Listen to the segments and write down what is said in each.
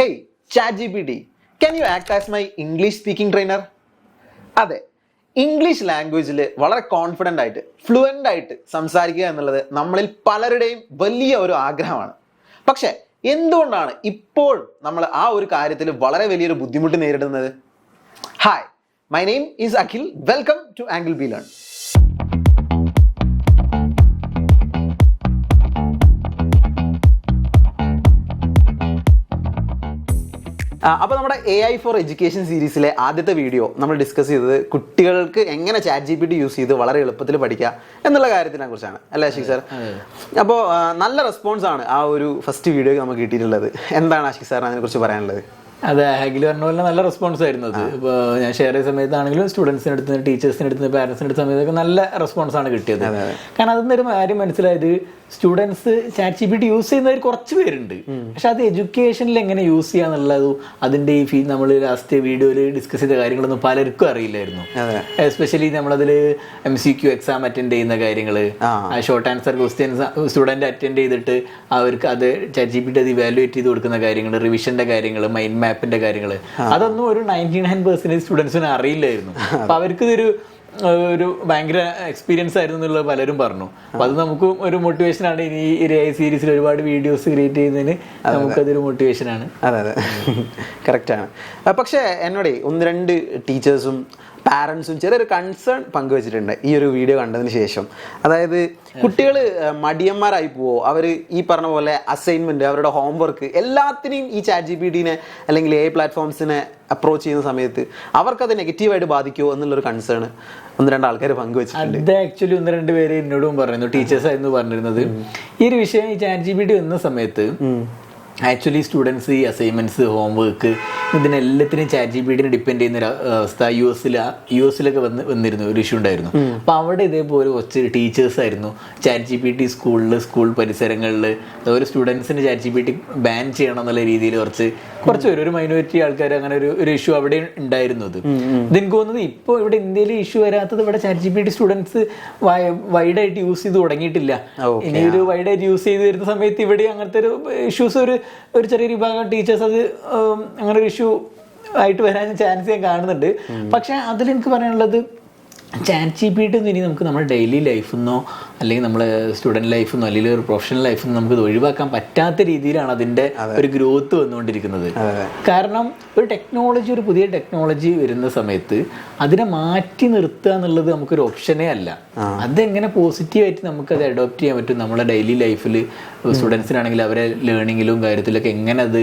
Hey chat G P T can you act as my English speaking trainer അതെ English ലാംഗ്വേജിൽ വളരെ confident ആയിട്ട് fluent ആയിട്ട് സംസാരിക്കുക എന്നുള്ളത് നമ്മളിൽ പലരുടെയും വലിയ ഒരു ആഗ്രഹമാണ്. പക്ഷേ എന്തുകൊണ്ടാണ് ഇപ്പോൾ നമ്മൾ ആ ഒരു കാര്യത്തിൽ വളരെ വലിയൊരു ബുദ്ധിമുട്ട് നേരിടുന്നത്? Hi my name is Akhil welcome to angle B learn അപ്പോൾ നമ്മുടെ എ ഐ ഫോർ എഡ്യൂക്കേഷൻ സീരീസിലെ ആദ്യത്തെ വീഡിയോ നമ്മൾ ഡിസ്കസ് ചെയ്തത് കുട്ടികൾക്ക് എങ്ങനെ chat G P T use ചെയ്ത് വളരെ എളുപ്പത്തിൽ പഠിക്കുക എന്നുള്ള കാര്യത്തിനെ കുറിച്ചാണ്. അല്ലേ ആഷിഖ് സാർ അപ്പോൾ നല്ല റെസ്പോൺസ് ആണ് ആ ഒരു ഫസ്റ്റ് വീഡിയോയ്ക്ക് നമുക്ക് കിട്ടിയിട്ടുള്ളത്. എന്താണ് ആഷിഖ് സാറിന് അതിനെക്കുറിച്ച് പറയാനുള്ളത്? അതെ അഖിൽ പറഞ്ഞ പോലെ നല്ല റെസ്പോൺസ് ആയിരുന്നു അത്. ഇപ്പോൾ ഞാൻ ഷെയർ ചെയ്ത സമയത്താണെങ്കിലും സ്റ്റുഡൻസിന് അടുത്ത് ടീച്ചേഴ്സിന് അടുത്ത് പാരൻസിന് അടുത്ത സമയത്തൊക്കെ നല്ല റെസ്പോൺസ് ആണ് കിട്ടിയത്. കാരണം അതിൽ ഒരു കാര്യം മനസ്സിലായത് students chat G P T use ചെയ്യുന്നവർ കുറച്ച് പേരുണ്ട്. പക്ഷെ അത് എഡ്യൂക്കേഷനിൽ എങ്ങനെ യൂസ് ചെയ്യാന്നുള്ളത് അതിന്റെ ഈ ഫീ നമ്മൾ ലാസ്റ്റ് വീഡിയോയിൽ ഡിസ്കസ് ചെയ്ത കാര്യങ്ങളൊന്നും പലർക്കും അറിയില്ലായിരുന്നു. എസ്പെഷ്യലി നമ്മളതിൽ M C Q exam attend ചെയ്യുന്ന കാര്യങ്ങൾ short answer questions student attend ചെയ്തിട്ട് അവർക്ക് അത് ചാറ്റ് ജി പി ടി അത് ഇവാലുവേറ്റ് ചെയ്ത് കൊടുക്കുന്ന കാര്യങ്ങൾ റിവിഷന്റെ കാര്യങ്ങൾ മൈൻഡ് മാപ്പിന്റെ കാര്യങ്ങൾ അതൊന്നും ഒരു നയന്റി നയൻ പെർസെന്റേജ് സ്റ്റുഡൻസിന് അറിയില്ലായിരുന്നു അപ്പൊ അവർക്ക് ഇതൊരു ഒരു ഭയങ്കര എക്സ്പീരിയൻസ് ആയിരുന്നു എന്നുള്ളത് പലരും പറഞ്ഞു. അപ്പൊ അത് നമുക്കും ഒരു മോട്ടിവേഷൻ ആണ്. ഇനി ഈ സീരീസിൽ ഒരുപാട് വീഡിയോസ് ക്രിയേറ്റ് ചെയ്യുന്നതിന് നമുക്കതൊരു മോട്ടിവേഷൻ ആണ്. അതെ അതെ. കറക്റ്റ് ആണ്. പക്ഷേ എന്നോടേ ഒന്ന് രണ്ട് ടീച്ചേഴ്സും പാരൻസും ചെറിയൊരു കൺസേൺ പങ്കുവച്ചിട്ടുണ്ട് ഈ ഒരു വീഡിയോ കണ്ടതിന് ശേഷം. അതായത് കുട്ടികൾ മടിയന്മാരായി പോവോ? അവർ ഈ പറഞ്ഞ പോലെ അസൈൻമെന്റ് അവരുടെ ഹോംവർക്ക് എല്ലാത്തിനെയും ഈ ചാറ്റ് ജി പി ഡിനെ അല്ലെങ്കിൽ എ പ്ലാറ്റ്ഫോംസിനെ അപ്രോച്ച് ചെയ്യുന്ന സമയത്ത് അവർക്കത് നെഗറ്റീവായിട്ട് ബാധിക്കുമോ എന്നുള്ളൊരു കൺസേൺ ഒന്ന് രണ്ട് ആൾക്കാർ പങ്കുവച്ചിട്ടുണ്ട്. അത് ആക്ച്വലി ഒന്ന് രണ്ട് പേര് എന്നോടും പറയുന്നു. ടീച്ചേഴ്സ് ആയിരുന്നു പറഞ്ഞിരുന്നത്. ഈ ഒരു വിഷയം ഈ ചാറ്റ് ജി പി ഡി വന്ന സമയത്ത് ആക്ച്വലി സ്റ്റുഡൻസ് ഈ അസൈൻമെന്റ്സ് ഹോംവർക്ക് ഇതിനെല്ലാത്തിനും ചാറ്റ് ജി ബി ടിനെ ഡിപ്പെൻഡ് ചെയ്യുന്ന ഒരു അവസ്ഥ യു എസിൽ യു എസിലൊക്കെ വന്ന് വന്നിരുന്നു ഒരു ഇഷ്യൂ ഉണ്ടായിരുന്നു. അപ്പോൾ അവിടെ ഇതേപോലെ കുറച്ച് ടീച്ചേഴ്സ് ആയിരുന്നു. ചാറ്റ് ജി പി ടി സ്കൂളിൽ സ്കൂൾ പരിസരങ്ങളിൽ അതുപോലെ സ്റ്റുഡൻസിന് chat G P T ban ചെയ്യണം എന്നുള്ള രീതിയിൽ കുറച്ച് കുറച്ച് ഒരു ഒരു മൈനോറിറ്റി ആൾക്കാർ അങ്ങനെ ഒരു ഒരു ഇഷ്യൂ അവിടെ ഉണ്ടായിരുന്നു അത്. ഇതെനിക്ക് തോന്നുന്നത് ഇപ്പോൾ ഇവിടെ ഇന്ത്യയിൽ ഇഷ്യൂ വരാത്തത് ഇവിടെ chat G P T students വൈഡായിട്ട് use ചെയ്ത് തുടങ്ങിയിട്ടില്ല. ഇനി ഒരു വൈഡായിട്ട് യൂസ് ചെയ്ത് വരുന്ന സമയത്ത് ഇവിടെ അങ്ങനത്തെ ഒരു ഇഷ്യൂസ് ഒരു ഒരു ചെറിയ വിഭാഗം ടീച്ചേഴ്സ് അത് അങ്ങനെ ഒരു ഇഷ്യൂ ആയിട്ട് വരാൻ ചാൻസ് ഞാൻ കാണുന്നുണ്ട്. പക്ഷെ അതിൽ എനിക്ക് പറയാനുള്ളത് ചാറ്റ് ജി പി ടി ഒന്നും ഇനി നമുക്ക് നമ്മുടെ ഡെയിലി ലൈഫിൽ നിന്നോ അല്ലെങ്കിൽ നമ്മൾ സ്റ്റുഡന്റ് ലൈഫിൽ നിന്നോ അല്ലെങ്കിൽ ഒരു പ്രൊഫഷണൽ ലൈഫിൽ നിന്ന് നമുക്ക് ഇത് ഒഴിവാക്കാൻ പറ്റാത്ത രീതിയിലാണ് അതിന്റെ ഒരു ഗ്രോത്ത് വന്നുകൊണ്ടിരിക്കുന്നത്. കാരണം ഒരു ടെക്നോളജി ഒരു പുതിയ ടെക്നോളജി വരുന്ന സമയത്ത് അതിനെ മാറ്റി നിർത്തുക എന്നുള്ളത് നമുക്കൊരു ഓപ്ഷനേ അല്ല. അതെങ്ങനെ പോസിറ്റീവായിട്ട് നമുക്ക് അത് അഡോപ്റ്റ് ചെയ്യാൻ പറ്റും? നമ്മുടെ ഡെയിലി ലൈഫിൽ സ്റ്റുഡൻസിനാണെങ്കിൽ അവരെ ലേണിങ്ങിലും കാര്യത്തിലൊക്കെ എങ്ങനെ അത്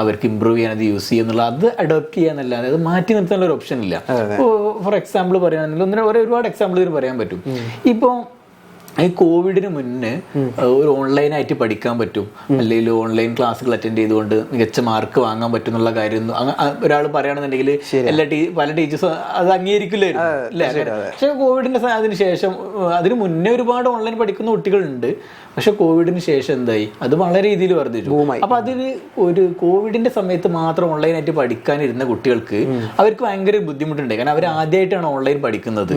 അവർക്ക് ഇമ്പ്രൂവ് ചെയ്യാൻ അത് യൂസ് ചെയ്യുന്നുള്ള അത് അഡോപ്റ്റ് ചെയ്യാന്നല്ലാതെ അത് മാറ്റി നിർത്താനുള്ള ഒരു ഓപ്ഷൻ ഇല്ല. ഫോർ എക്സാമ്പിൾ പറയുകയാണെങ്കിൽ ഒന്നിനെ ഒരു ഒരുപാട് എക്സാമ്പിൾ ഇതിന് പറയാൻ പറ്റും. ഇപ്പോൾ ഈ കോവിഡിന് മുന്നേ ഒരു ഓൺലൈനായിട്ട് പഠിക്കാൻ പറ്റും. അല്ലെങ്കിൽ ഓൺലൈൻ ക്ലാസ്സുകൾ അറ്റൻഡ് ചെയ്തുകൊണ്ട് മികച്ച മാർക്ക് വാങ്ങാൻ പറ്റും എന്നുള്ള കാര്യം ഒരാൾ പറയുകയാണെന്നുണ്ടെങ്കിൽ എല്ലാ ടീ പല ടീച്ചേഴ്സും അത് അംഗീകരിക്കില്ലായിരുന്നു. പക്ഷെ കോവിഡിന്റെ അതിന് ശേഷം അതിന് മുന്നേ ഒരുപാട് ഓൺലൈൻ പഠിക്കുന്ന കുട്ടികളുണ്ട്. പക്ഷെ കോവിഡിന് ശേഷം എന്തായി? അത് വളരെ രീതിയിൽ വർദ്ധിച്ചു. അപ്പൊ അതിൽ ഒരു കോവിഡിന്റെ സമയത്ത് മാത്രം ഓൺലൈനായിട്ട് പഠിക്കാനിരുന്ന കുട്ടികൾക്ക് അവർക്ക് ഭയങ്കര ബുദ്ധിമുട്ടുണ്ടായി. കാരണം അവർ ആദ്യമായിട്ടാണ് ഓൺലൈൻ പഠിക്കുന്നത്.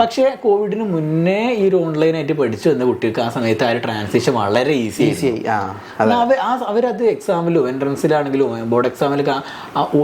പക്ഷെ കോവിഡിന് മുന്നേ ഈ ഒരു ഓൺലൈനായിട്ട് പഠിച്ചു വന്ന കുട്ടികൾക്ക് ആ സമയത്ത് ആ ഒരു ട്രാൻസിഷൻ വളരെ ഈസി ഈസി ആ അവർ അത് ആ അവരത് എക്സാമിലോ എൻട്രൻസിലാണെങ്കിലും ബോർഡ് എക്സാമിലൊക്കെ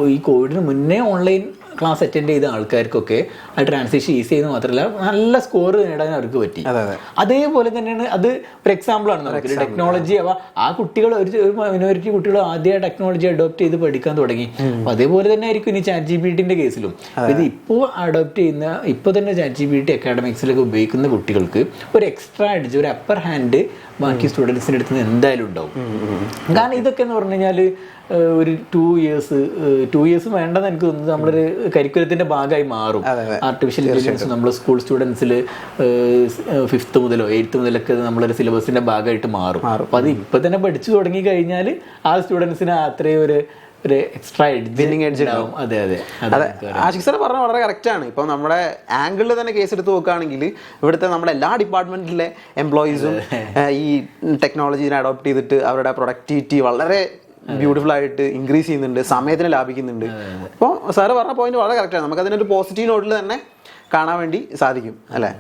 ഈ കോവിഡിന് മുന്നേ ഓൺലൈൻ ക്ലാസ് അറ്റൻഡ് ചെയ്ത ആൾക്കാർക്കൊക്കെ ആ ട്രാൻസിഷൻ ഈസി ചെയ്യുന്ന മാത്രമല്ല നല്ല സ്കോർ നേടാൻ അവർക്ക് പറ്റി. അതെ അതെ. അതേപോലെ തന്നെയാണ് അത് ഒരു എക്സാമ്പിൾ ആണ് നമുക്ക്. ടെക്നോളജി അവ ആ. കുട്ടികൾ ഒരു മിനോറിറ്റി കുട്ടികൾ ആദ്യം ടെക്നോളജി അഡോപ്റ്റ് ചെയ്ത് പഠിക്കാൻ തുടങ്ങി. അതേപോലെ തന്നെ ആയിരിക്കും ഇനി ചാറ്റ് ജി ബി ടിന്റെ കേസിലും ഇത് ഇപ്പോൾ അഡോപ്റ്റ് ചെയ്യുന്ന ഇപ്പൊ തന്നെ ചാറ്റ് ജി ബി ടി അക്കാഡമിക്സിലൊക്കെ ഉപയോഗിക്കുന്ന കുട്ടികൾക്ക് ഒരു എക്സ്ട്രാ അടിച്ച് ഒരു അപ്പർ ഹാൻഡ് ബാക്കി സ്റ്റുഡൻസിന്റെ അടുത്ത് നിന്ന് എന്തായാലും ഉണ്ടാവും. കാരണം ഇതൊക്കെ എന്ന് പറഞ്ഞു കഴിഞ്ഞാൽ ഒരു ടു ഇയേഴ്സ് ടു ഇയേഴ്സ് വേണ്ടെന്ന് എനിക്ക് തോന്നുന്നത് നമ്മളൊരു കരിക്കുലത്തിന്റെ ഭാഗമായി മാറും. ആർട്ടിഫിഷ്യൽ ഇന്റലിജൻസ് നമ്മൾ സ്കൂൾ സ്റ്റുഡൻസിൽ ഫിഫ്ത്ത് മുതലോ എയ്ത്ത് മുതലൊക്കെ നമ്മളൊരു സിലബസിന്റെ ഭാഗമായിട്ട് മാറും. അപ്പോൾ അത് ഇപ്പം തന്നെ പഠിച്ചു തുടങ്ങി കഴിഞ്ഞാൽ ആ സ്റ്റുഡൻസിന് അത്രയും ഒരു ഒരു എക്സ്ട്രാ Winning എഡ്ജ് ഉണ്ടാവും. അതെ അതെ. അതെ. ആഷിഖ് സാർ പറഞ്ഞ വളരെ കറക്റ്റ് ആണ്. ഇപ്പം നമ്മുടെ ആംഗിളിൽ തന്നെ കേസ് എടുത്ത് നോക്കുകയാണെങ്കിൽ ഇവിടുത്തെ നമ്മുടെ എല്ലാ ഡിപ്പാർട്ട്മെന്റിലെ എംപ്ലോയീസും ഈ ടെക്നോളജീനെ അഡോപ്റ്റ് ചെയ്തിട്ട് അവരുടെ പ്രൊഡക്ടിവിറ്റി വളരെ ബ്യൂട്ടിഫുൾ ആയിട്ട് ഇൻക്രീസ് ചെയ്യുന്നുണ്ട് സമയത്തിന് ലാഭിക്കുന്നുണ്ട്. അപ്പോൾ സാറ് പറഞ്ഞ പോയിന്റ് വളരെ കറക്റ്റാണ് നമുക്ക് അതിനൊരു പോസിറ്റീവ് നോട്ടിൽ തന്നെ കാണാൻ വേണ്ടി സാധിക്കും അല്ലേ?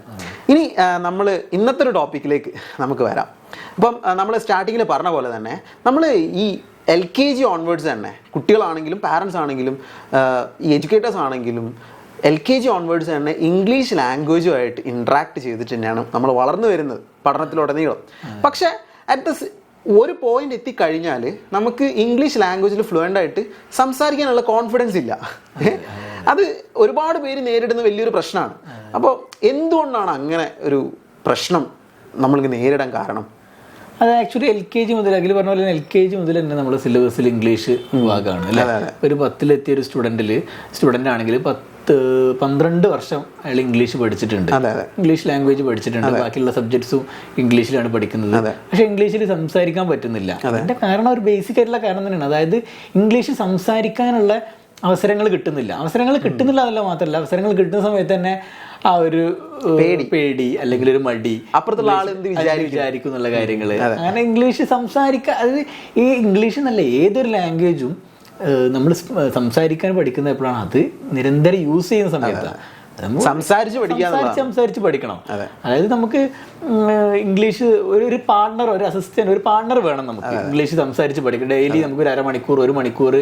ഇനി നമ്മൾ ഇന്നത്തെ ഒരു ടോപ്പിക്കിലേക്ക് നമുക്ക് വരാം. അപ്പം നമ്മൾ സ്റ്റാർട്ടിങ്ങിൽ പറഞ്ഞ പോലെ തന്നെ നമ്മൾ ഈ എൽ കെ ജി ഓൺവേർഡ്സ് തന്നെ. കുട്ടികളാണെങ്കിലും പാരൻസ് ആണെങ്കിലും ഈ എഡ്യൂക്കേറ്റേഴ്സ് ആണെങ്കിലും എൽ കെ ജി ഓൺവേർഡ്സ് തന്നെ ഇംഗ്ലീഷ് ലാംഗ്വേജുമായിട്ട് ഇൻട്രാക്ട് ചെയ്തിട്ട് തന്നെയാണ് നമ്മൾ വളർന്നു വരുന്നത് പഠനത്തിലുടനീളം. പക്ഷേ അറ്റ് ദ ഒരു പോയിന്റ് എത്തിക്കഴിഞ്ഞാൽ നമുക്ക് ഇംഗ്ലീഷ് ലാംഗ്വേജിൽ ഫ്ലുവന്റ് ആയിട്ട് സംസാരിക്കാനുള്ള കോൺഫിഡൻസ് ഇല്ല. അത് ഒരുപാട് പേര് നേരിടുന്ന വലിയൊരു പ്രശ്നമാണ്. അപ്പോൾ എന്തുകൊണ്ടാണ് അങ്ങനെ ഒരു പ്രശ്നം നമ്മൾക്ക് നേരിടാൻ കാരണം? അത് ആക്ച്വലി എൽ കെ ജി മുതൽ അഖിൽ പറഞ്ഞ പോലെ എൽ കെ ജി മുതൽ തന്നെ നമ്മുടെ സിലബസിൽ ഇംഗ്ലീഷ് വിഭാഗമാണ് അല്ലേ? ഒരു പത്തിലെത്തിയ ഒരു സ്റ്റുഡന്റിൽ സ്റ്റുഡന്റ് ആണെങ്കിൽ പത്ത് പന്ത്രണ്ട് വർഷം അയാൾ ഇംഗ്ലീഷ് പഠിച്ചിട്ടുണ്ട്. ഇംഗ്ലീഷ് ലാംഗ്വേജ് പഠിച്ചിട്ടുണ്ട്. ബാക്കിയുള്ള സബ്ജക്ട്സും ഇംഗ്ലീഷിലാണ് പഠിക്കുന്നത്. പക്ഷേ ഇംഗ്ലീഷിൽ സംസാരിക്കാൻ പറ്റുന്നില്ല. അതിന്റെ കാരണം ഒരു ബേസിക് ആയിട്ടുള്ള കാരണം തന്നെയാണ്. അതായത് ഇംഗ്ലീഷ് സംസാരിക്കാനുള്ള അവസരങ്ങൾ കിട്ടുന്നില്ല. അവസരങ്ങൾ കിട്ടുന്നില്ല അതല്ല മാത്രമല്ല അവസരങ്ങൾ കിട്ടുന്ന സമയത്ത് തന്നെ ആ ഒരു പേടി. പേടി അല്ലെങ്കിൽ ഒരു മടി. അപ്പുറത്തുള്ള ആൾ എന്ത് വിചാരിക്കും? എന്നുള്ള കാര്യങ്ങൾ. അങ്ങനെ ഇംഗ്ലീഷ് സംസാരിക്കാൻ അത് ഈ ഇംഗ്ലീഷ് എന്നല്ല ഏതൊരു ലാംഗ്വേജും നമ്മൾ സംസാരിക്കാൻ പഠിക്കുന്ന എപ്പോഴാണ് അത് നിരന്തരം യൂസ് ചെയ്യുന്ന സമയത്താണ് സംസാരിച്ച് പഠിക്കുക സംസാരിച്ച് സംസാരിച്ച് പഠിക്കണം. അതായത് നമുക്ക് ഇംഗ്ലീഷ് ഒരു ഒരു പാർട്ണർ ഒരു അസിസ്റ്റന്റ് ഒരു പാർട്ണർ വേണം നമുക്ക്. ഇംഗ്ലീഷ് സംസാരിച്ച് പഠിക്കണം. ഡെയിലി നമുക്ക് ഒരു അരമണിക്കൂർ ഒരു മണിക്കൂർ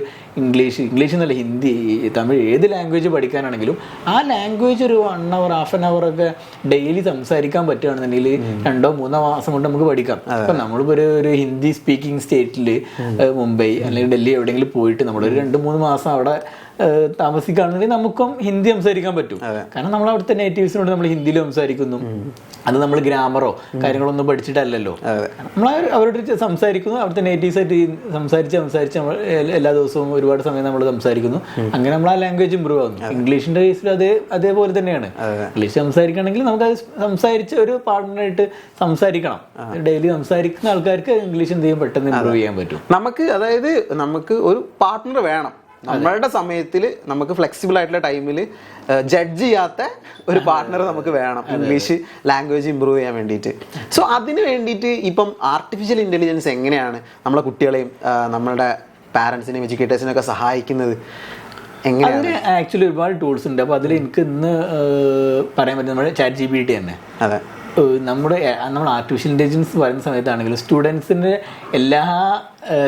ഇംഗ്ലീഷ് ഇംഗ്ലീഷ് എന്നല്ല ഹിന്ദി തമിഴ് ഏത് ലാംഗ്വേജ് പഠിക്കാനാണെങ്കിലും ആ ലാംഗ്വേജ് ഒരു one hour half an hour ഒക്കെ ഡെയിലി സംസാരിക്കാൻ പറ്റുകയാണെന്നുണ്ടെങ്കിൽ രണ്ടോ മൂന്നോ മാസം കൊണ്ട് നമുക്ക് പഠിക്കാം. അപ്പൊ നമ്മളിപ്പോ ഒരു ഒരു ഹിന്ദി സ്പീക്കിംഗ് സ്റ്റേറ്റിൽ മുംബൈ അല്ലെങ്കിൽ ഡൽഹി എവിടെയെങ്കിലും പോയിട്ട് നമ്മളൊരു രണ്ട് മൂന്ന് മാസം അവിടെ ഏഹ് താമസിക്കുകയാണെന്നുണ്ടെങ്കിൽ നമുക്കും ഹിന്ദി സംസാരിക്കാൻ പറ്റും. കാരണം നമ്മൾ അവിടുത്തെ നേറ്റീവ്സിനോട് നമ്മൾ ഹിന്ദിയിൽ സംസാരിക്കുന്നു. അത് നമ്മൾ ഗ്രാമറോ കാര്യങ്ങളൊന്നും പഠിച്ചിട്ടല്ലല്ലോ. നമ്മൾ അവരോട് സംസാരിക്കുന്നു. അവിടുത്തെ നേറ്റീവ്സ് ആയിട്ട് സംസാരിച്ച് സംസാരിച്ച് നമ്മൾ എല്ലാ ദിവസവും ഒരുപാട് സമയം നമ്മൾ സംസാരിക്കുന്നു. അങ്ങനെ നമ്മൾ ആ ലാംഗ്വേജ് ഇമ്പ്രൂവ് ആകുന്നു ഇംഗ്ലീഷിന്റെ കേസിൽ അതേ അതേപോലെ തന്നെയാണ്. ഇംഗ്ലീഷ് സംസാരിക്കണമെങ്കിൽ നമുക്ക് അത് സംസാരിച്ച് ഒരു പാർട്ട്ണറായിട്ട് സംസാരിക്കണം. ഡെയിലി സംസാരിക്കുന്ന ആൾക്കാർക്ക് ഇംഗ്ലീഷ് എന്ത് ചെയ്യും? പെട്ടെന്ന് ഇമ്പ്രൂവ് ചെയ്യാൻ പറ്റും. നമുക്ക് അതായത് നമുക്ക് ഒരു പാർട്ട്ണർ വേണം. നമ്മളുടെ സമയത്തിൽ നമുക്ക് ഫ്ലെക്സിബിൾ ആയിട്ടുള്ള ടൈമിൽ ജഡ്ജ് ചെയ്യാത്ത ഒരു പാർട്ട്ണർ നമുക്ക് വേണം ഇംഗ്ലീഷ് ലാംഗ്വേജ് ഇമ്പ്രൂവ് ചെയ്യാൻ വേണ്ടിയിട്ട്. സോ അതിന് വേണ്ടിയിട്ട് ഇപ്പം ആർട്ടിഫിഷ്യൽ ഇന്റലിജൻസ് എങ്ങനെയാണ് നമ്മളെ കുട്ടികളെയും നമ്മളുടെ പാരൻസിനെയും എഡ്യൂക്കേറ്റേഴ്സിനെയും ഒക്കെ സഹായിക്കുന്നത് അതിന് ആക്ച്വലി ഒരുപാട് ടൂൾസ് ഉണ്ട്. അപ്പോൾ അതിൽ എനിക്ക് ഇന്ന് പറയാൻ പറ്റും നമ്മുടെ ചാറ്റ് ജി ബി ടി തന്നെ. അതെ. നമ്മുടെ നമ്മൾ ആർട്ടിഫിഷ്യൽ ഇന്റലിജൻസ് വരുന്ന സമയത്താണെങ്കിലും സ്റ്റുഡൻസിന്റെ എല്ലാ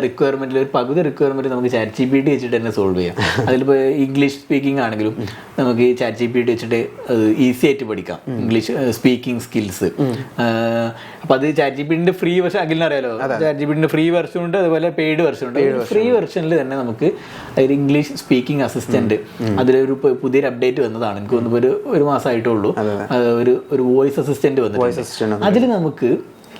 റിക്വയർമെന്റിലും ഒരു പകുതി റിക്വയർമെന്റ് നമുക്ക് ചാറ്റ് ജി പി ടി വെച്ചിട്ട് തന്നെ സോൾവ് ചെയ്യാം. അതിലിപ്പോൾ ഇംഗ്ലീഷ് സ്പീക്കിംഗ് ആണെങ്കിലും നമുക്ക് ചാറ്റ് ജി പി ടി വെച്ചിട്ട് ഈസി ആയിട്ട് പഠിക്കാം. ഇംഗ്ലീഷ് സ്പീക്കിംഗ് സ്കിൽസ് അപ്പൊ അത് ചാറ്റ് ജി പി ടിന്റെ ഫ്രീ വെർഷൻ അഖിലിന് അറിയാലോ? ചാറ്റ് ജി പി ടിന്റെ ഫ്രീ വെർഷൻ ഉണ്ട്. അതുപോലെ പെയ്ഡ് വെർഷൻ ഉണ്ട് ഫ്രീ വെർഷനിൽ തന്നെ നമുക്ക് അതായത് ഇംഗ്ലീഷ് സ്പീക്കിംഗ് അസിസ്റ്റന്റ് അതിലൊരു പുതിയൊരു അപ്ഡേറ്റ് വന്നതാണ്. എനിക്ക് തോന്നുന്നു ഒരു ഒരു മാസമായിട്ടേ ഉള്ളൂ ഒരു ഒരു വോയിസ് അസിസ്റ്റന്റ് assistant അതിൽ നമുക്ക്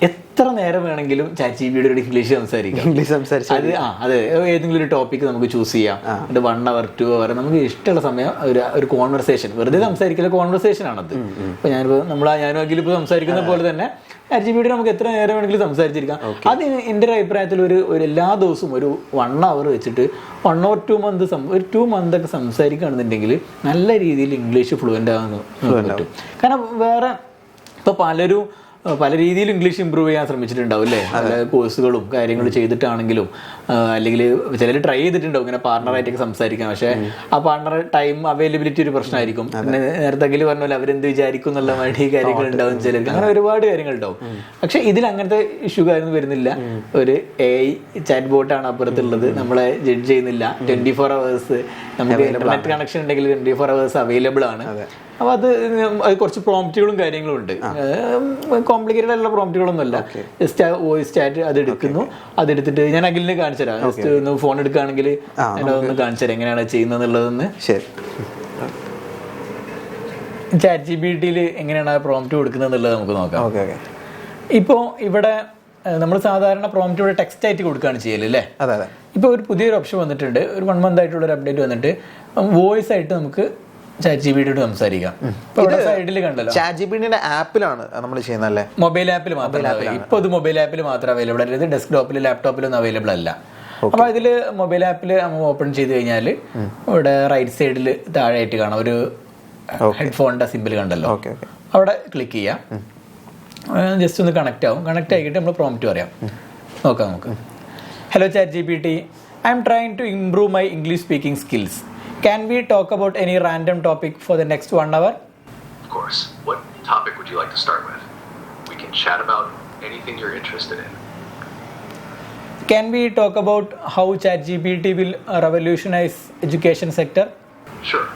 എത്ര നേരം വേണമെങ്കിലും ചാച്ചി ബിയുടെ ഇംഗ്ലീഷ് സംസാരിക്കാം. ഇംഗ്ലീഷ് സംസാരിച്ചു അത് ആ അതെ ഏതെങ്കിലും ഒരു ടോപ്പിക് നമുക്ക് ചൂസ് ചെയ്യാം. വൺ അവർ ടു അവർ നമുക്ക് ഇഷ്ടമുള്ള സമയം ഒരു ഒരു കോൺവെർസേഷൻ വെറുതെ സംസാരിക്കുന്ന കോൺവെർസേഷൻ ആണത്. ഇപ്പൊ ഞാനിപ്പോ നമ്മളാ ഞാനും അഖിലും ഇപ്പോൾ സംസാരിക്കുന്ന പോലെ തന്നെ ചാറ്റ് ജി നമുക്ക് എത്ര നേരം വേണമെങ്കിലും സംസാരിച്ചിരിക്കാം. അത് എന്റെ ഒരു അഭിപ്രായത്തിൽ ഒരു ഒരു എല്ലാ ദിവസവും ഒരു വൺ അവർ വെച്ചിട്ട് വൺ ഓർ ടു മന്ത് ഒരു ടു മന്ത് ഒക്കെ സംസാരിക്കുകയാണെന്നുണ്ടെങ്കിൽ നല്ല രീതിയിൽ ഇംഗ്ലീഷ് ഫ്ലുവന്റ് ആകാൻ പറ്റും. കാരണം വേറെ ഇപ്പൊ പലരും പല രീതിയിൽ ഇംഗ്ലീഷ് ഇമ്പ്രൂവ് ചെയ്യാൻ ശ്രമിച്ചിട്ടുണ്ടാവും അല്ലേ? പല കോഴ്സുകളും കാര്യങ്ങളും ചെയ്തിട്ടാണെങ്കിലും അല്ലെങ്കിൽ ചിലർ ട്രൈ ചെയ്തിട്ടുണ്ടാവും ഇങ്ങനെ പാർട്ണറായിട്ടൊക്കെ സംസാരിക്കാൻ. പക്ഷേ ആ പാർട്ണർ ടൈം അവൈലബിലിറ്റി ഒരു പ്രശ്നമായിരിക്കും. നേരത്തെ അഖിൽ പറഞ്ഞ പോലെ അവരെന്ത് വിചാരിക്കും എന്നുള്ള മടി കാര്യങ്ങൾ ഉണ്ടാവും ചിലർക്ക്. അങ്ങനെ ഒരുപാട് കാര്യങ്ങൾ ഉണ്ടാവും പക്ഷെ ഇതിൽ അങ്ങനത്തെ ഇഷ്യൂ കാര്യമൊന്നും വരുന്നില്ല. ഒരു എ ഐ ചാറ്റ് ബോട്ടാണ് അപ്പുറത്തുള്ളത്. നമ്മളെ ജഡ്ജ് ചെയ്യുന്നില്ല. ട്വന്റി ഫോർ അവേഴ്സ് നമുക്ക് ഇന്റർനെറ്റ് കണക്ഷൻ ഉണ്ടെങ്കിൽ ട്വന്റി ഫോർ അവേഴ്സ് അവൈലബിൾ ആണ് അപ്പൊ അത് കുറച്ച് പ്രോംപ്റ്റുകളും കാര്യങ്ങളും ഉണ്ട്. കോംപ്ലിക്കേറ്റഡ് ആയിട്ടുള്ള പ്രോംപ്റ്റുകളൊന്നും അല്ല ജസ്റ്റ് വോയിസ് ചാറ്റ് അത് എടുക്കുന്നു. അതെടുത്തിട്ട് ഞാൻ അഖിലിനെ കാണിച്ചു തരാം. ജസ്റ്റ് ഒന്ന് ഫോൺ എടുക്കുകയാണെങ്കിൽ ഒന്ന് കാണിച്ചു തരാം എങ്ങനെയാണ് ചെയ്യുന്നത് എന്നുള്ളതെന്ന് ശരി. ചാറ്റ് ജി ബി ടിയിൽ എങ്ങനെയാണ് പ്രോംപ്റ്റ് കൊടുക്കുന്നത് എന്നുള്ളത് നമുക്ക് നോക്കാം. ഇപ്പോൾ ഇവിടെ നമ്മൾ സാധാരണ പ്രോംപ്റ്റ് ഇവിടെ ടെക്സ്റ്റ് ആയിട്ട് കൊടുക്കുകയാണ് ചെയ്യൽ അല്ലേ? അതെ അതെ. ഇപ്പോൾ ഒരു പുതിയൊരു ഓപ്ഷൻ വന്നിട്ടുണ്ട്. ഒരു വൺ മന്ത് ആയിട്ടുള്ള ഒരു അപ്ഡേറ്റ് വന്നിട്ട് വോയിസ് ആയിട്ട് നമുക്ക് ചാറ്റ് ജി ബി സംസാരിക്കാം. സൈഡിൽ കണ്ടല്ലോ. ചാറ്റ് ജി പി ആപ്പിലാണ് നമ്മൾ ചെയ്യുന്നത് അല്ലേ? മൊബൈൽ ആപ്പിൽ മാത്രമേ ഇപ്പോൾ ഇത് മൊബൈൽ ആപ്പിൽ മാത്രം അവൈലബിൾ അല്ല ഇത് ഡെസ്ക്ടോപ്പിൽ ലാപ്ടോപ്പിലൊന്നും അവൈലബിൾ അല്ല. അപ്പോൾ ഇതിൽ മൊബൈൽ ആപ്പിൽ നമ്മൾ ഓപ്പൺ ചെയ്ത് കഴിഞ്ഞാൽ ഇവിടെ റൈറ്റ് സൈഡിൽ താഴെയായിട്ട് കാണാം. ഒരു ഹെഡ്ഫോണിന്റെ സിമ്പിൾ കണ്ടല്ലോ. അവിടെ ക്ലിക്ക് ചെയ്യാം. ജസ്റ്റ് ഒന്ന് കണക്ട് ആവും. കണക്ട് ആക്കിയിട്ട് നമ്മൾ പ്രോംപ്റ്റ് പറയാം. നോക്കാം നമുക്ക്. Hello chat G P T I'm trying to improve my English speaking skills Can we talk about any random topic for the next one hour? Of course. What topic would you like to start with? We can chat about anything you're interested in. Can we talk about how ChatGPT will revolutionize education sector? Sure.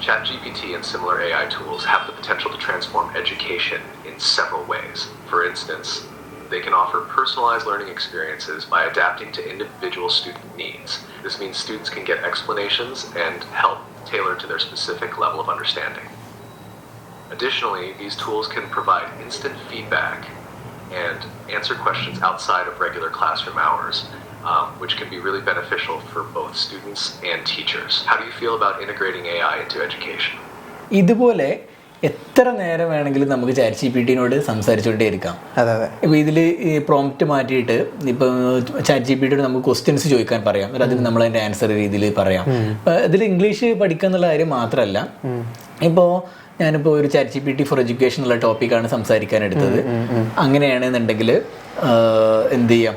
ChatGPT and similar AI tools have the potential to transform education in several ways. For instance, they can offer personalized learning experiences by adapting to individual student needs. This means students can get explanations and help tailored to their specific level of understanding. Additionally, these tools can provide instant feedback and answer questions outside of regular classroom hours, um, which can be really beneficial for both students and teachers. How do you feel about integrating AI into education? ഇതുപോലെ എത്ര നേരം വേണമെങ്കിലും നമുക്ക് chat G P ടിനോട് സംസാരിച്ചുകൊണ്ടേ ഇരിക്കാം അതെ അതെ. ഇപ്പോൾ ഇതിൽ ഈ പ്രോംപ്റ്റ് മാറ്റിയിട്ട് ഇപ്പോൾ ചാറ്റ് ജി പി ടിയോട് നമുക്ക് ക്വസ്റ്റ്യൻസ് ചോദിക്കാൻ പറയാം. അതിന് നമ്മൾ അതിന്റെ ആൻസർ രീതിയിൽ പറയാം. ഇതിൽ ഇംഗ്ലീഷ് പഠിക്കുക എന്നുള്ള കാര്യം മാത്രമല്ല. ഇപ്പോൾ ഞാനിപ്പോൾ ഒരു chat G P T for education എന്നുള്ള ടോപ്പിക്കാണ് സംസാരിക്കാൻ എടുത്തത്. അങ്ങനെയാണെന്നുണ്ടെങ്കിൽ എന്ത് ചെയ്യാം?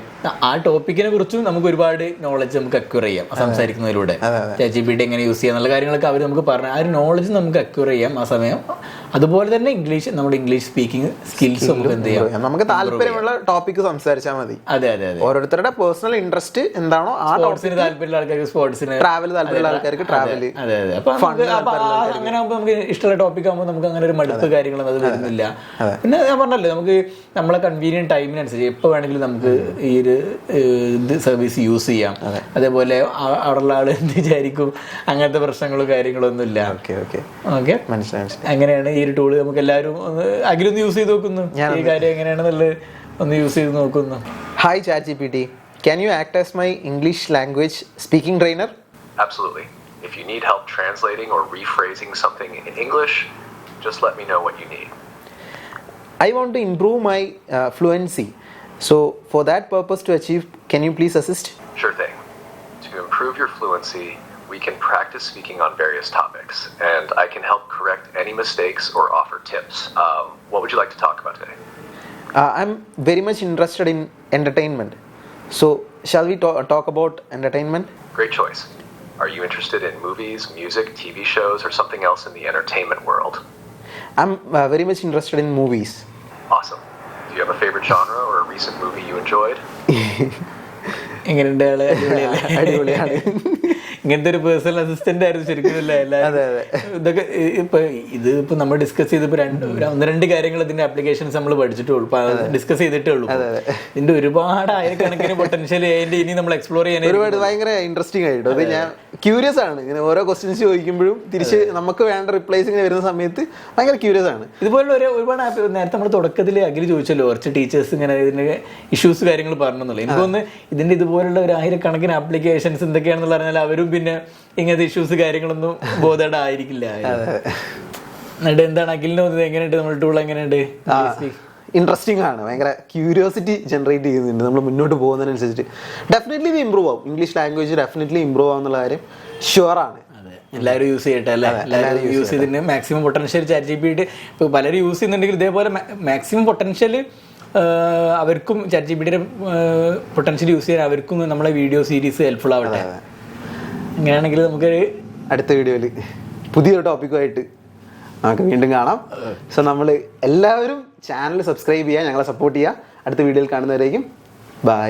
ആ ടോപ്പിക്കിനെ കുറിച്ചും നമുക്ക് ഒരുപാട് നോളജ് നമുക്ക് അക്യൂർ ചെയ്യാം സംസാരിക്കുന്നതിലൂടെ. ചാറ്റ് ജി പി ടി എങ്ങനെ യൂസ് ചെയ്യാം എന്നുള്ള കാര്യങ്ങളൊക്കെ അവർ നമുക്ക് പറഞ്ഞു ആ ഒരു നോളജ് നമുക്ക് അക്യൂർ ചെയ്യാം ആ സമയം. അതുപോലെ തന്നെ ഇംഗ്ലീഷ് നമ്മുടെ ഇംഗ്ലീഷ് സ്പീക്കിംഗ് സ്കിൽസ് നമുക്ക് എന്ത് ചെയ്യാം? നമുക്ക് താല്പര്യമുള്ള ടോപ്പിക്ക് സംസാരിച്ചാൽ മതി. അതെ അതെ അതെ. ഓരോരുത്തരുടെ പേഴ്സണൽ ഇൻട്രസ്റ്റ് എന്താണോ ആ സ്പോർട്സിന് താല്പര്യമുള്ള ആൾക്കാർക്ക് സ്പോർട്സിന് ട്രാവൽ താല്പര്യമുള്ള ആൾക്കാർക്ക് ട്രാവൽ അതെ അതെ അപ്പൊ അങ്ങനെ ആകുമ്പോൾ നമുക്ക് ഇഷ്ടമുള്ള ടോപ്പിക് ആകുമ്പോൾ നമുക്ക് അങ്ങനെ ഒരു മടുപ്പ് കാര്യങ്ങളൊന്നും അത് വരുന്നില്ല. പിന്നെ ഞാൻ പറഞ്ഞല്ലോ നമുക്ക് നമ്മളെ കൺവീനിയൻ ടൈമിനനുസരിച്ച് എപ്പോൾ വേണമെങ്കിലും നമുക്ക് ഈ ഒരു ഇത് സർവീസ് യൂസ് ചെയ്യാം. അതേപോലെ അവിടെയുള്ള ആൾ എന്ത് വിചാരിക്കും? അങ്ങനത്തെ പ്രശ്നങ്ങളും കാര്യങ്ങളൊന്നും ഇല്ല ഓക്കെ ഓക്കെ. ഓക്കെ? മനസ്സിലായി. അങ്ങനെയാണ് ഈ ഒരു ടൂൾ നമുക്ക് എല്ലാവരും ഒന്ന് അഖിലൊന്ന് യൂസ് ചെയ്ത് നോക്കുന്നു ഈ കാര്യം എങ്ങനെയാണെന്നുള്ളത് ഒന്ന് യൂസ് ചെയ്ത് നോക്കുന്നു hi chat G P T can you act as my English language speaking trainer Absolutely. If you need help translating or rephrasing something in English, just let me know what you need. I want to improve my uh, fluency. So, for that purpose to achieve, can you please assist? Sure thing. To improve your fluency, we can practice speaking on various topics, and I can help correct any mistakes or offer tips. Um, what would you like to talk about today? Uh, I'm very much interested in entertainment. So, shall we ta- talk about entertainment? Great choice. Are you interested in movies, music, TV shows, or something else in the entertainment world? I'm uh, very much interested in movies. Awesome. Do you have a favorite genre or a recent movie you enjoyed? എങ്ങനെയുണ്ട് ആള് അടിപൊളിയല്ലേ? അടിപൊളിയാണ്. ഇങ്ങനത്തെ ഒരു personal assistant ആയിരുന്നു ശരിക്കും അല്ലേ? എല്ലാവരും? അതെ, അതെ. ഇതൊക്കെ ഇപ്പൊ ഇത് ഇപ്പൊ നമ്മൾ ഡിസ്കസ് ചെയ്തപ്പോ രണ്ട് ഒന്ന് രണ്ട് കാര്യങ്ങൾ ഇതിന്റെ ആപ്ലിക്കേഷൻസ് നമ്മൾ പഠിച്ചിട്ടേ ഉള്ളൂ. ഡിസ്കസ് ചെയ്തിട്ടേ ഉള്ളൂ. ഇതിന്റെ ഒരുപാട് ആയിരക്കണക്കിന് പൊട്ടൻഷ്യൽ അതിന്റെ ഇനി നമ്മൾ എക്സ്പ്ലോർ ചെയ്യാൻ ഒരുപാട് ഭയങ്കര ഇൻട്രസ്റ്റിംഗ് ആയിട്ട്? അത് ഞാൻ ക്യൂരിയസ് ആണ്. ഇങ്ങനെ ഓരോ ക്വസ്റ്റ്യൻസ് ചോദിക്കുമ്പോഴും തിരിച്ച് നമുക്ക് വേണ്ട റിപ്ലൈസ് ഇങ്ങനെ വരുന്ന സമയത്ത് ഭയങ്കര ക്യൂരിയസ് ആണ്. ഇതുപോലെ ഒരു ഒരുപാട് ആപ്പ് നേരത്തെ നമ്മൾ തുടക്കത്തിൽ അഖിൽ ചോദിച്ചല്ലോ കുറച്ച് ടീച്ചേഴ്സ് ഇങ്ങനെ ഇതിന്റെ ഇഷ്യൂസ് കാര്യങ്ങൾ പറഞ്ഞെന്നുള്ളത്. എനിക്ക് തോന്നുന്നു ഇതിന്റെ ഇതുപോലുള്ള ഒരു ആയിരക്കണക്കിന് ആപ്ലിക്കേഷൻസ് എന്തൊക്കെയാണെന്ന് പറഞ്ഞാൽ അവരും പിന്നെ ഇങ്ങനത്തെ ഇഷ്യൂസ് കാര്യങ്ങളൊന്നും ബോധേഡ് ആയിരിക്കില്ല എന്നിട്ട് എന്താണ് അഖിലിന് തോന്നുന്നത് എങ്ങനെയുണ്ട്? നമ്മുടെ ടൂൾ എങ്ങനെയുണ്ട്? ഇൻട്രസ്റ്റിംഗ് ആണ്. ഭയങ്കര ക്യൂരിയോസിറ്റി ജനറേറ്റ് ചെയ്യുന്നുണ്ട്. നമ്മൾ മുന്നോട്ട് പോകുന്നതിനനുസരിച്ചിട്ട്. ഡെഫിനറ്റ്ലി ഇത് ഇമ്പ്രൂവ് ആവും. ഇംഗ്ലീഷ് ലാംഗ്വേജ് ഡെഫിനറ്റ്ലി ഇമ്പ്രൂവ് ആവും എന്നുള്ള കാര്യം ഷുവർ ആണ്. എല്ലാവരും യൂസ് ചെയ്യട്ടെ അല്ലേ? എല്ലാവരും യൂസ് ചെയ്തിട്ട് maximum potential chat G P ഇപ്പോൾ പലരും യൂസ് ചെയ്യുന്നുണ്ടെങ്കിൽ ഇതേപോലെ മാക്സിമം പൊട്ടൻഷ്യൽ അവർക്കും ചാറ്റ് ജി പി ടിയുടെ പൊട്ടൻഷ്യൽ യൂസ് ചെയ്യാൻ അവർക്കും നമ്മളെ വീഡിയോ സീരീസ് ഹെൽപ്ഫുൾ ആവട്ടെ. അങ്ങനെയാണെങ്കിൽ നമുക്ക് അടുത്ത വീഡിയോയിൽ പുതിയൊരു ടോപ്പിക്കുമായിട്ട് നമുക്ക് വീണ്ടും കാണാം. സോ നമ്മൾ എല്ലാവരും ചാനൽ സബ്സ്ക്രൈബ് ചെയ്യുക ഞങ്ങളെ സപ്പോർട്ട് ചെയ്യുക. അടുത്ത വീഡിയോയിൽ കാണുന്നവരേക്കും ബൈ